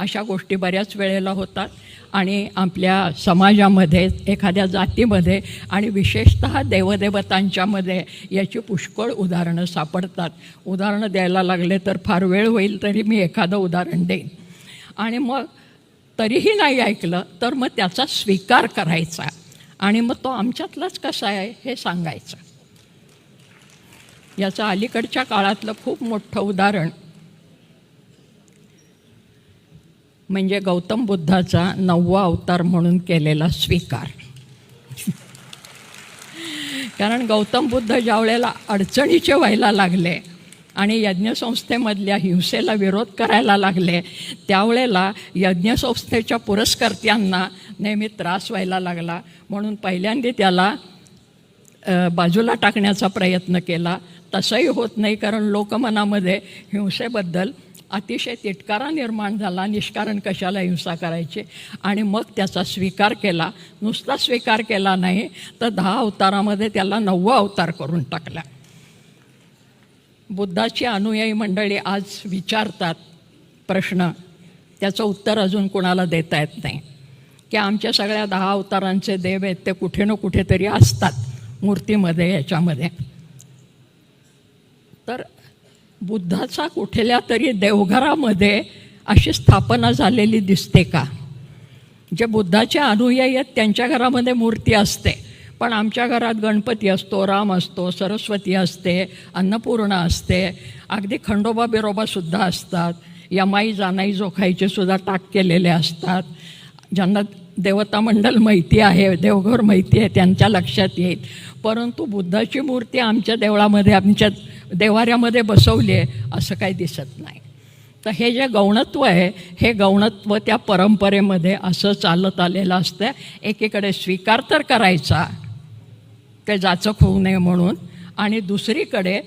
अशा गोष्टी बऱ्याच वेळेला होतात. आणि आपल्या समाजामध्ये एखाद्या जातीमध्ये आणि विशेषत देवदेवतांच्यामध्ये याची पुष्कळ उदाहरणं सापडतात. उदाहरणं द्यायला लागले तर फार वेळ होईल तरी मी एखादं उदाहरण देईन. आणि मग तरीही नाही ऐकलं तर मग त्याचा स्वीकार करायचा. आणि मग तो आमच्यातलाच कसा आहे हे सांगायचं. याचं अलीकडच्या काळातलं खूप मोठं उदाहरण म्हणजे गौतम बुद्धाचा नववा अवतार म्हणून केलेला स्वीकार. कारण गौतम बुद्ध ज्या वेळेला अडचणीचे व्हायला लागले आणि यज्ञसंस्थेमधल्या हिंसेला विरोध करायला लागले त्यावेळेला यज्ञसंस्थेच्या पुरस्कर्त्यांना नेहमी त्रास व्हायला लागला. म्हणून पहिल्यांदा त्याला बाजूला टाकण्याचा प्रयत्न केला. तसंही होत नाही कारण लोकमनामध्ये हिंसेबद्दल अतिशय तिटकारा निर्माण झाला निष्कारण कशाला हिंसा करायची? आणि मग त्याचा स्वीकार केला. नुसता स्वीकार केला नाही तर दहा अवतारामध्ये त्याला नववा अवतार करून टाकला. बुद्धाची अनुयायी मंडळी आज विचारतात प्रश्न. त्याचं उत्तर अजून कोणाला देता येत नाही. की आमच्या सगळ्या दहा अवतारांचे देव आहेत ते कुठे ना कुठेतरी असतात मूर्तीमध्ये याच्यामध्ये. बुद्धाचा कुठल्या तरी देवघरामध्ये अशी स्थापना झालेली दिसते का? जे बुद्धाचे अनुयायी आहेत त्यांच्या घरामध्ये मूर्ती असते. पण आमच्या घरात गणपती असतो राम असतो सरस्वती असते अन्नपूर्णा असते. अगदी खंडोबा बिरोबासुद्धा असतात. यमाई जानाई जोखाईचे सुद्धा टाक केलेले असतात. ज्यांना देवता मंडल माहिती आहे देवघर माहिती आहे त्यांच्या लक्षात येईल. परंतु बुद्धाची मूर्ती आमच्या देवळामध्ये आमच्या देवाऱ्यामध्ये बसवली आहे असं काही दिसत नाही. तर हे जे गौणत्व आहे हे गौणत्व त्या परंपरेमध्ये असं चालत आलेलं असतं. एकीकडे स्वीकार तर करायचा ते जाचक होऊ नये म्हणून आणि दुसरीकडे